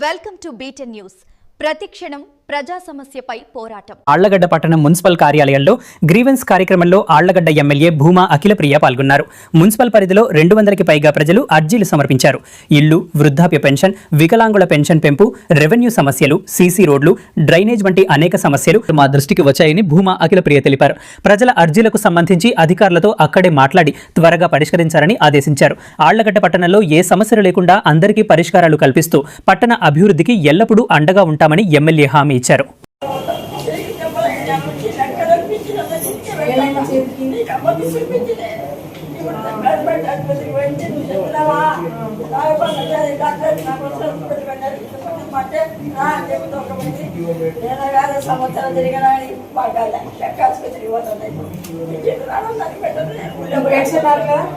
Welcome to beaten news ప్రతిక్షణం ప్రజా సమస్యపై పోరాటం. ఆళ్ళగడ్డ పట్టణం మున్సిపల్ కార్యాలయంలో గ్రీవెన్స్ కార్యక్రమంలో ఆళ్ళగడ్డ ఎమ్మెల్యే భూమా అఖిలప్రియ పాల్గొన్నారు. మున్సిపల్ పరిధిలో రెండు వందలకి పైగా ప్రజలు అర్జీలు సమర్పించారు. ఇల్లు వృద్ధాప్య పెన్షన్ వికలాంగుల పెన్షన్ పెంపు రెవెన్యూ సమస్యలు సీసీ రోడ్లు డ్రైనేజ్ వంటి అనేక సమస్యలు మా దృష్టికి వచ్చాయని భూమా అఖిలప్రియ తెలిపారు. ప్రజల అర్జీలకు సంబంధించి అధికారులతో అక్కడే మాట్లాడి త్వరగా పరిష్కరించారని ఆదేశించారు. ఆళ్ళగడ్డ పట్టణంలో ఏ సమస్యలు లేకుండా అందరికీ పరిష్కారాలు కల్పిస్తూ పట్టణ అభివృద్ధికి ఎల్లప్పుడూ అండగా ఉంటామని ఎమ్మెల్యే హామీ ఇచ్చారు. సంవత్సరం తిరిగినా బాగా లెక్కాసుకొని పోతుంది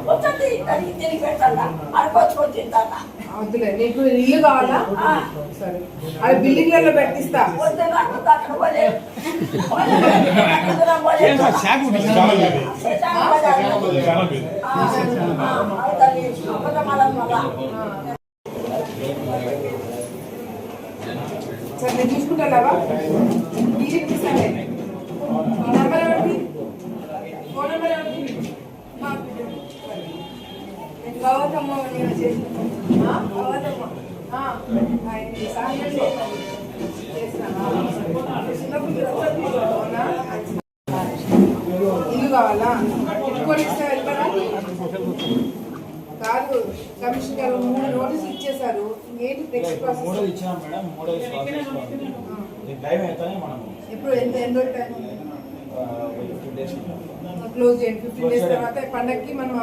వస్తుంది దానికి తిరిగి పెట్టాలా అనుకోచుకొని తింటానా వద్దులే నీకు ఇల్లు కావాలా సరే అది బిల్డింగ్లలో పెట్టిస్తా వద్దు సరే నేను చూసుకుంటావా బిల్డింగ్ ఇస్తానే ఈ నెంబర్ ఎవరిది? ఫోన్ నెంబర్ ఎవరిది? నేను గౌతమ్మ నేను చేసి గౌతమ్మ. ఆ, సహాయం చేస్తాను. ఇల్లు కావాలా? ఇంకోటి ఇస్తే వెళ్తారా కాదు. కమిషన్ గారు మూడు నోటీసులు ఇచ్చేశారు ఏంటి నెక్స్ట్ ప్రాసెస్ మూడోది ఇచ్చినాం మేడం మూడోది దీని టైం అయితేనే మనం ఎప్పుడు ఎంత ఎన్ని రోజులు టైం క్లోజ్ చేయండి. ఫిఫ్టీన్ డేస్ తర్వాత పండగకి మనం